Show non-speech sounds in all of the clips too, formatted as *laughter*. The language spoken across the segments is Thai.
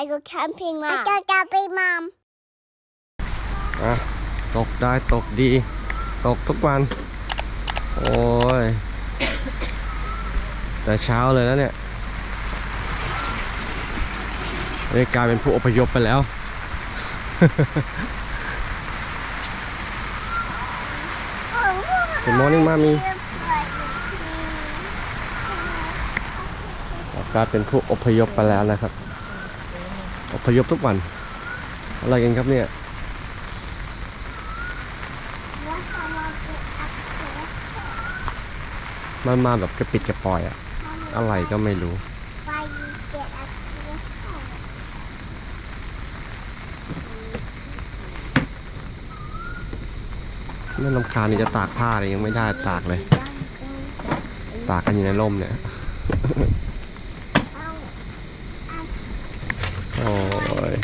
I go camping, Mom. I go camping, Mom. อะตกได้ตกดี ตกทุกวัน โอ้ย แต่เช้าเลยแล้วเนี่ยนี่กลายเป็นผู้อพยพไปแล้ว Good morning, Mommy. กลายเป็นผู้อพยพไปแล้วนะครับ อพยพทุกวัน อะไรกันครับเนี่ยมันมาแบบกระปิดกระปอยอะอะไรก็ไม่รู้ Why you get up to the phone? น่าลำคาญนี่จะตากผ้าเลยยังไม่ได้ตากเลย ตากกันอยู่ในร่มเนี่ย โอ้ย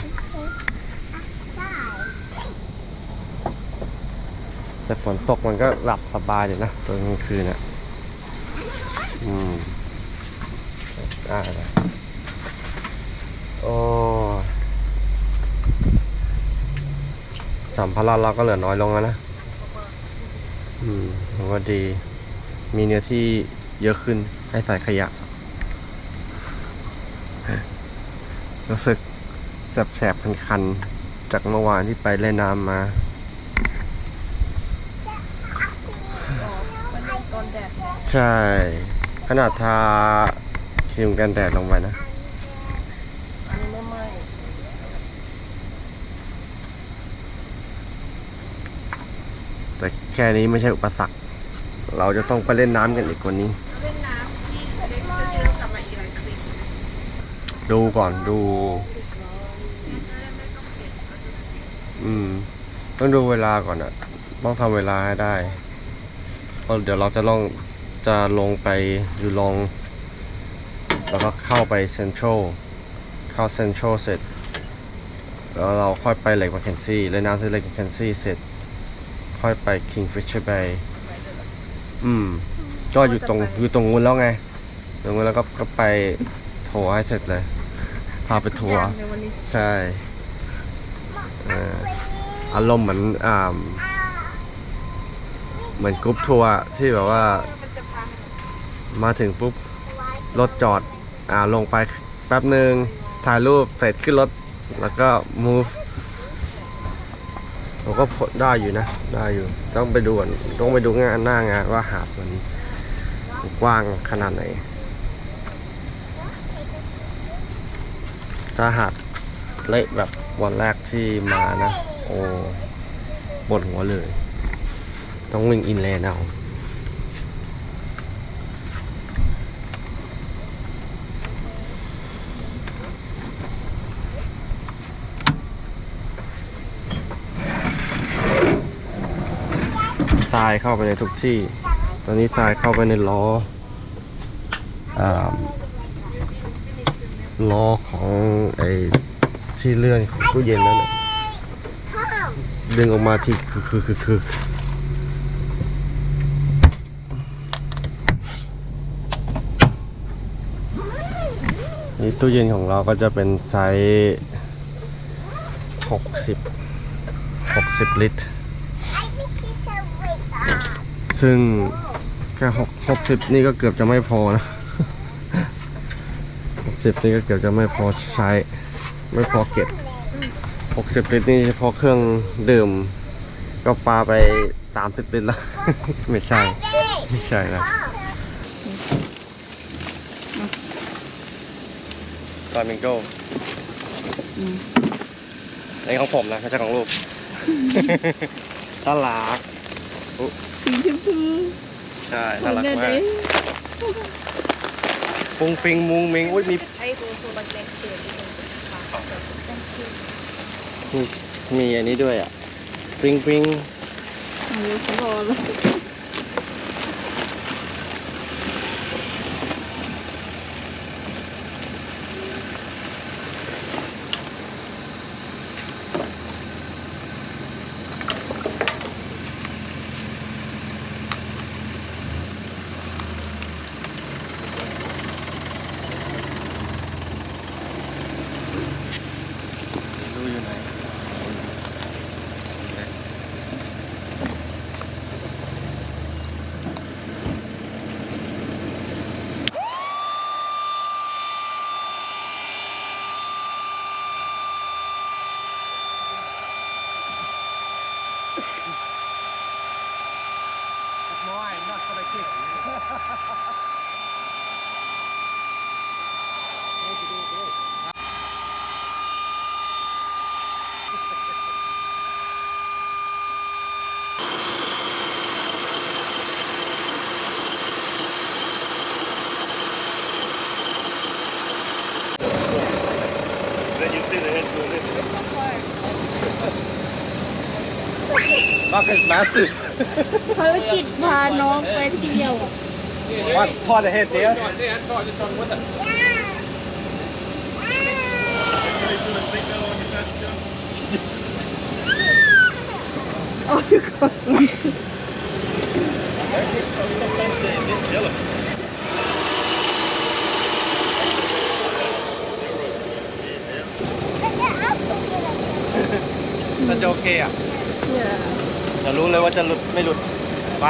แต่ ฝนตกมันก็หลับสบายเลยนะตอนกลางคืนอะอืมได้เลยโอ้สัมภาระเราก็เหลือน้อยลงแล้วนะ อืมผมว่าดี มีเนื้อที่เยอะขึ้นให้ใส่ขยะ รู้สึกแสบๆ คันๆ จากเมื่อวานที่ไปเล่นน้ำมา ตอนแดด ใช่ ขนาดทาครีมกันแดดลงไปนะอันนี้ไม่ไหม้แต่แค่นี้ไม่ใช่อุปสรรค เราจะต้องไปเล่นน้ำกันอีกกว่านี้ เล่นน้ำที่ทะเลจะเจอกลับมาอีกหลายคลิปดูก่อนดู อืม ต้องดูเวลาก่อนอะต้องทำเวลาให้ได้เพราะเดี๋ยวเราจะลอง จะลงไปอยู่ลง แล้วก็เข้าไปเซ็นทรัลเข้าเซ็นทรัลเสร็จ แล้วเราค่อยไปเลกแมคเคนซี่เล่นน้ำที่เลกแมคเคนซี่เสร็จ ค่อยไป Kingfisher Bay อืม ก็อยู่ตรงอยู่ตรงนู้นแล้วไงตรงนู้นแล้วก็ก็ไปทัวร์ให้เสร็จเลย พาไปทัวร์ใช่อ่ออารมณ์เหมือนอ่าเหมือนกรุ๊ปทัวร์ที่แบบว่า มาถึงปุ๊บรถจอดอ่าลงไปแป๊บหนึ่งถ่ายรูปเสร็จขึ้นรถแล้วก็ move ผมก็ได้อยู่นะ ได้อยู่ ต้องไปดูก่อนต้องไปดูงานหน้างานว่าหาดมันกว้างขนาดไหน ถ้าหาดเละแบบวันแรกที่มานะ โอ้ปวดหัวเลย ต้องวิ่งอินเลนเอาายเข้าไปในทุกที่ ตอนนี้ทรายเข้าไปในล้ออล้อของไอ้ที่เลื่อนของตู้เย็นนั่นน่ะ Come. ดึงออกมาที่คือคือคือคือนี่ตู้เย็นของเราก็จะเป็นไซส์หกสิบหกสิบลิตร ซึ่งแค่หกหกสิบนี่ก็เกือบจะไม่พอนะหกสิบนี่ก็เกือบจะไม่พอใช้ ไม่พอเก็บหกสิบลิตรนี่เฉพาะเครื่องดื่ม ก็ปาไปสามสิบลิตรแล้วไม่ใช่ ไม่ใช่นะฟลามิงโกอันนี้ของผมนะไม่ใช่ของลูกน่ารัก สีชมพูใช่น่ารักมากฟุ้งฟิงมุงมิงอุ้ยมีใช้ตัวโซลักเล็กเสียดีเลยมีมีอันนี้ด้วยอะฟิงฟิงโอ้ยเขารอแล้ว Marcus massive ภารกิจพาน้องไปเที่ยว What taught the head there มันจะโอเค จะรู้เลยว่าจะหลุดไม่หลุดไป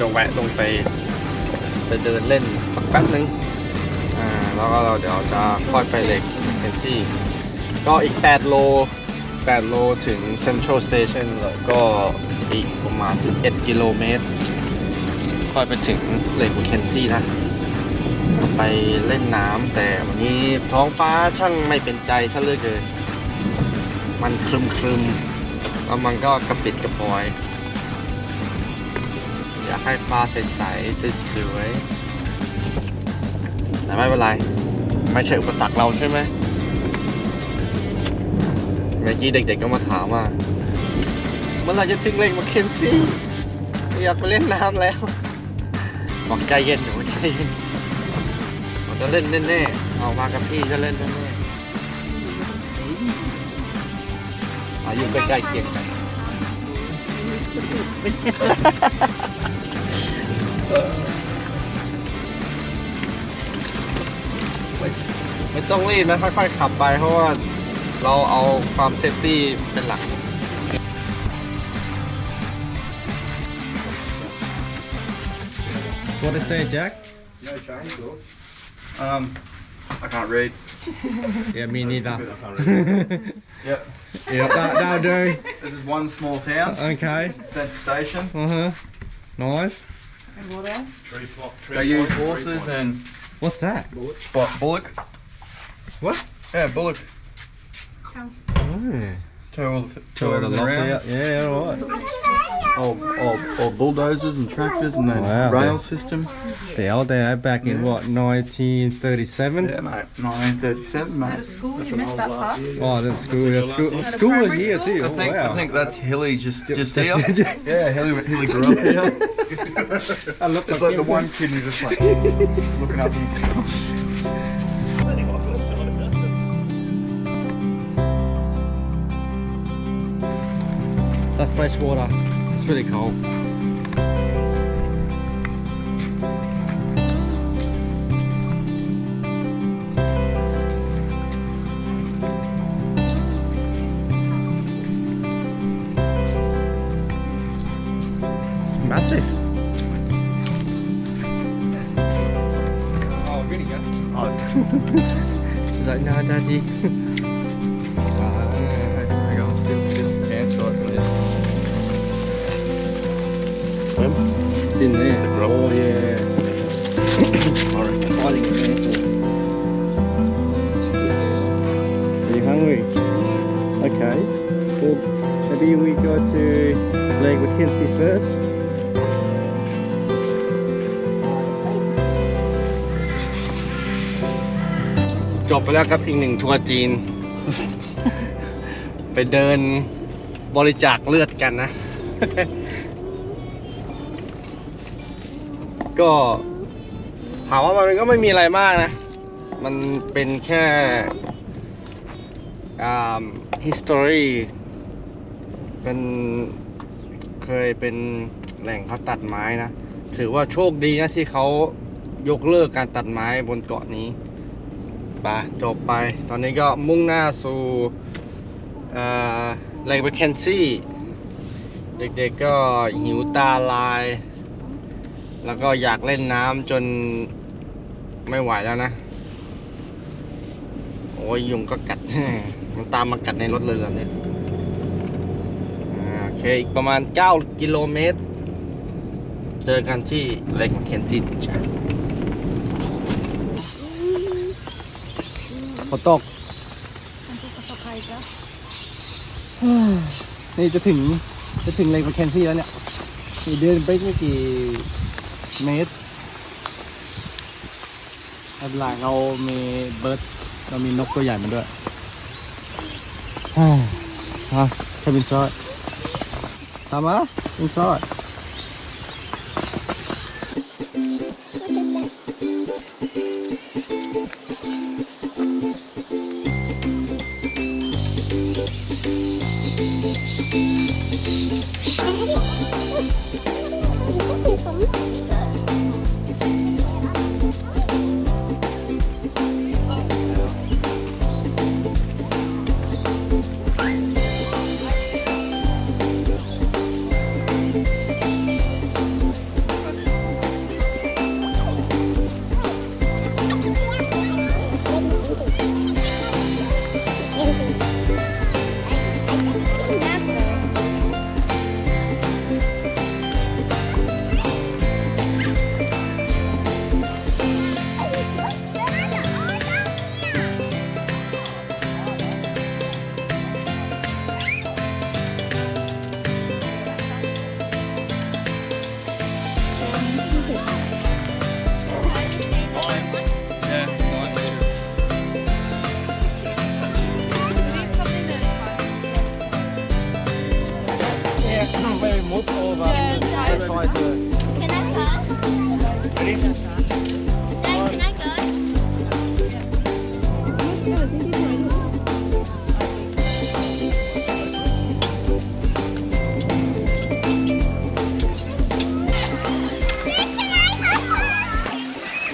จะแวะลงไปไปเดินเล่นสักแป๊บนึงอ่าแล้วก็เราเดี๋ยวจะค่อยไปเล็กเคนซี่ก็อีก 8 โล 8 โลถึง Central Station แล้วก็อีกประมาณ 11 กิโลเมตร ค่อยไปถึงเลกเคนซี่นะ ไปเล่นน้ำแต่วันนี้ท้องฟ้าช่างไม่เป็นใจซะเหลือเกิน มันครึมครึมๆแล้วมันก็กระปิดกระปอยากให้ฟ้าใสๆสวยๆแต่ไม่เป็นไร ไม่ใช่อุปสรรคเราใช่ไหมเมื่อกี้เด็กๆก็มาถามว่า เมื่อไรจะถึงเลกมาเคนซี่อยากไปเล่นน้ำแล้วบอกใจเย็นหนูใจเย็นผมจะเล่นแน่ๆเอามากับพี่จะเล่นแน่ๆอายุใกล้ๆเคียงกัน ไม่ไม่ต้องรีบนะค่อยๆขับไปเพราะว่าเราเอาความเซฟตี้เป็นหลัก What they say Jack Um, I can't read. Yeah me neither Yep. Yeah that, that'll do This is one small town, Okay Central Station. uh-huh Nice They use horses and What's that? what, bullock. What? Yeah, bullock. Oh. Tow all the, Tow all the everything around. out. Yeah, alright. Old, old, old bulldozers and tractors and then Wow. rail system. The old day back in what, 1937? Yeah, mate. 1937, mate. School, you missed that part. Oh, that's school. That's oh, school. At a School was primary here school? too. I Oh, think wow. I think that's Hilly just just here. *laughs* yeah. yeah, Hilly Hilly grew up here. *laughs* I look It's like the one kid who's just like oh, looking up his That's fresh water. It's really cold. Massive. Oh, really good. Oh. Is that no, Daddy? Maybe we go to Lake McKinsey first. จบไปแล้วครับอีกหนึ่งทัวร์จีน ไปเดินบริจาคเลือดกันนะ ก็ถามว่ามันก็ไม่มีอะไรมากนะ มันเป็นแค่อ่า history เป็นเคยเป็นแหล่งเขาตัดไม้นะ ถือว่าโชคดีนะที่เขายกเลิกการตัดไม้บนเกาะนี้ไปจบไป ตอนนี้ก็มุ่งหน้าสู่อ่าแหล่งเบคเคนซี่ เด็กๆก็หิวตาลาย แล้วก็อยากเล่นน้ำจนไม่ไหวแล้วนะ โอ้ยยุงก็กัด มันตามมากัดในรถเลยเหรอเนี่ย เคอีกประมาณ 9 กิโลเมตร เจอกันที่เลกเคนซิจ้ะฝนตกนี่จะถึงจะถึงเลกแมคเคนซี่แล้วเนี่ยนี่เดินไปไม่กี่เมตรด้านหลังเรามีเบิร์ดเรามีนกตัวใหญ่มาด้วยฮ่าฮะแค่บินซอด ทำมะบิ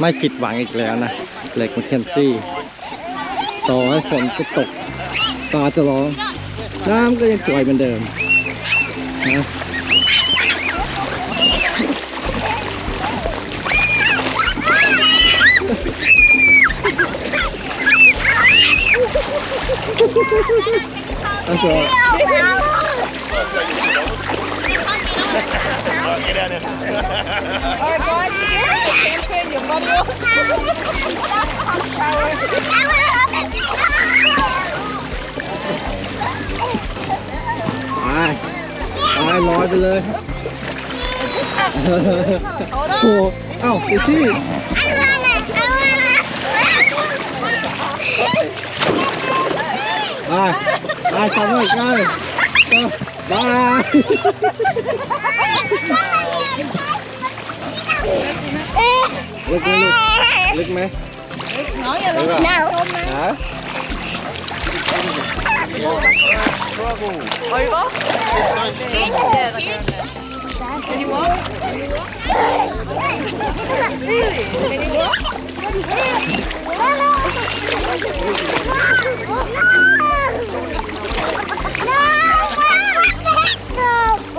ไม่ผิดหวังอีกแล้วนะเลกแมคเคนซี่ต่อให้ฝนจะตกฟ้าจะร้องน้ำก็ยังสวยเหมือนเดิมนะอันสวย ไปไปลอยไปเลยโอ้โหเอ้าเจซี่ไปไปทำให้กัน Bye. Lick me, lick me. Được rồi. No. Hả? Bravo. Can you walk? Really? Can you walk? No, no.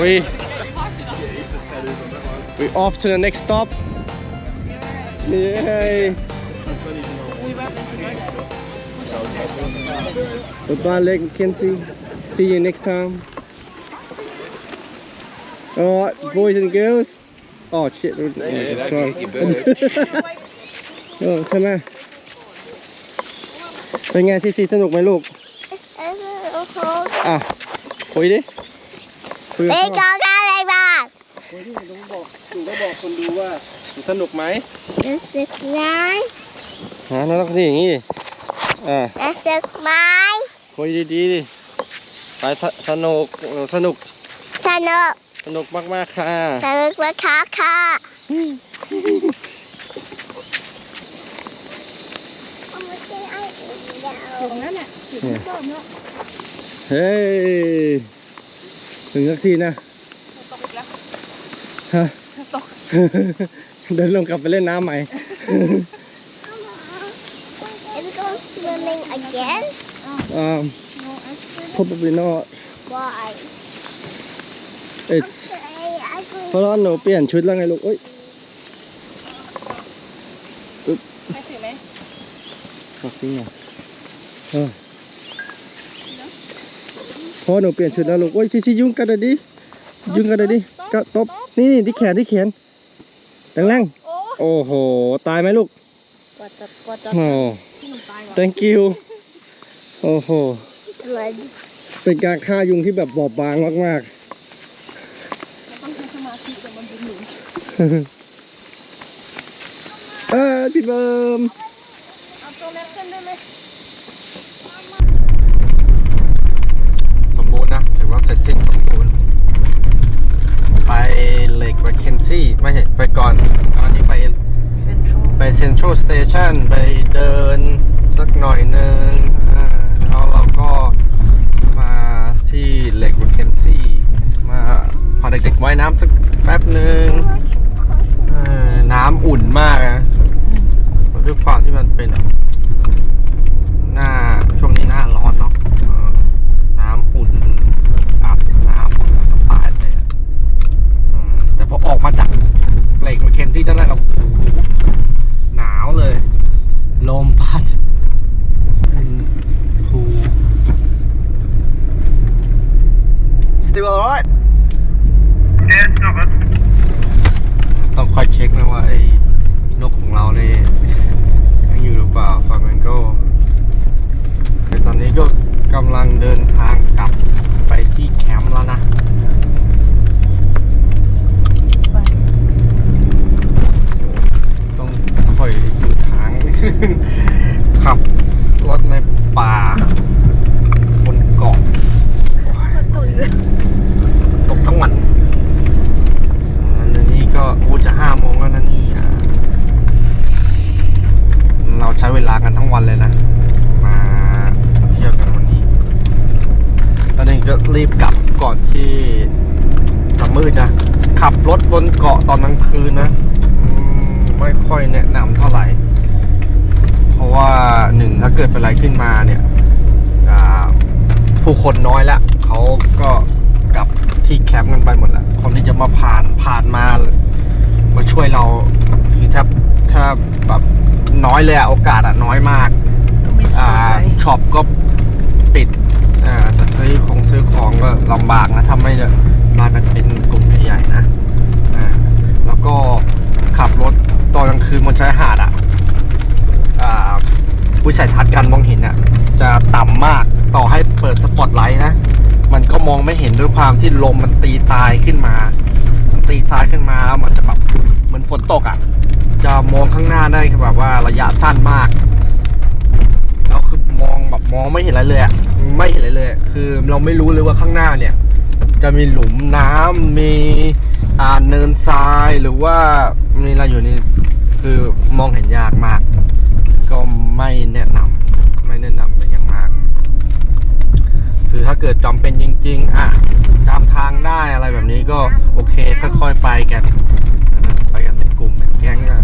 We we off to the next stop. Yay. Goodbye, Lake Mackenzie. See you next time. Alright, boys and girls. Oh shit. Yeah, sorry. that- *laughs* you เออใช่ไหมเป็นไงซีซีสนุกไหมลูก อ่ะ คุยดิ คุยกับไปพ่อก่อนอะไรบ้างคุยดิหนูบอกหนูก็บอกคนดูว่าหนูสนุกไหมรู้สึกไหมฮะน้องต้องนี่อย่างงี้ดิอ่ารู้สึกไหมคุยดีๆดิไปสสนุกหนูสนุก สนุก สนุกมากๆค่ะ สนุกมากค่ะค่ะเอามาเจอไอ้อีกแล้วตรงนั้นแหละจุดที่เริ่มแล้วเฮ้ย ถึงสักทีนะตกอีกแล้วฮะตกเดินลงกลับไปเล่นน้ำใหม่ Is it going swimming again? um probably not Why? it's Okay, I go. เพราะว่าหนูเปลี่ยนชุดแล้วไงลูกเอ้ยไม่ถือไหมขับซิงเหรอเออเพราะหนูเปลี่ยนชุดแล้วลูกโอ้ยชิชิยุ่งกันเลยดิยุ่งกันเลยดิก็ตบนี่นี่ที่แขนที่แขนแรงแรงๆโอ้โหตายไหมลูกกว่าจะกว่าจะโอ้ที่หนูตายว่ะ thank you โอ้โห Blood. เป็นการฆ่ายุงที่แบบบอบบางมากเราต้องใช้สมาธิกับมันเป็นหนุนๆเออพี่เบิร์ม เอาตัวแม็กขึ้นได้ไหม สมบูรณ์นะถือว่า เสร็จสิ้นสมบูรณ์ไปเลกไปเคนซี่ไม่ใช่ ไปก่อนก่อนที่ไปเซ็นทรัลไปเซ็นทรัลสเตชันไปเดินสักหน่อยหนึ่งอ่าแล้วเราก็มาที่เลกเคนซี่มาพาเด็กๆว่ายน้ำสักแป๊บหนึ่งเออน้ำอุ่นมากนะด้วยความที่มันเป็นหน้าช่วงนี้หน้าร้อนเนาะเออน้ำอุ่นอาบน้ำสบายเลยอะอืมแต่พอออกมาจากเลกเคนซี่ตอนแรกเรา หนาวเลย ลมพัด เป็นภู Still alright ต้องคอยเช็คนะว่าไอ้นกของเราเนี่ยยังอยู่หรือเปล่าฟาร์มงโกตอนนี้ ก็กำลังเดินทางกลับไปที่แคมป์แล้วนะต้องคอยดูทาง ขับรถในป่าบนเกาะโอ้ยตกทั้งวันอันนี้ก็โอ้จะห้าโมงแล้วนะนี่อะเราใช้เวลากันทั้งวันเลยนะ มาเที่ยวกันวันนี้ ตอนนี้ก็รีบกลับก่อนที่จะมืดนะ ขั บรถบนเกาะตอนกลางคืนนะอืมไม่ค่อยแนะนำเท่าไหร่ เพราะว่าหนึ่งถ้าเกิดเป็นอะไรขึ้นมาเนี่ยอ่าผู้คนน้อยละเขาก็กลับที่แคมป์กันไปหมดละคนที่จะมาผ่านผ่านมา มาช่วยเราคือถ้าถ้าแบบน้อยเลยอะโอกาสอะน้อยมากไม่สอ่าบายช็อปก็ปิดอ่าจะซื้อของซื้อของก็ลำบากนะถ้าไม่ได้มากันเป็นกลุ่มใหญ่ๆนะอ่าแล้ว ก็ขับรถตอนกลางคืนบนชายหาดอะอ่าวิสัยทัศน์การมองเห็นอะ จะต่ำมากต่อให้เปิดสปอตไลท์นะ มันก็มองไม่เห็นด้วยความที่ลมมันตีทรายขึ้นมา มันตีทรายขึ้นมาแล้วมันจะแบบเหมือนฝนตกอะ จะมองข้างหน้าได้แบบว่าระยะสั้นมากแล้วคือมองแบบมองไม่เห็นอะไรเลยอะไม่เห็นอะไรเลย คือเราไม่รู้เลยว่าข้างหน้าเนี่ย จะมีหลุมน้ำมี อ่าเนินทรายหรือว่ามีอะไรอยู่นี่คือมองเห็นยากมาก ก็ไม่แนะนำไม่แนะนำเป็นอย่างมาก คือถ้าเกิดจำเป็นจริง ๆ อะจำทางได้อะไรแบบนี้ก็โอเคค่อยๆไปกัน ไปกันเป็นกลุ่มเป็นแก๊งอะ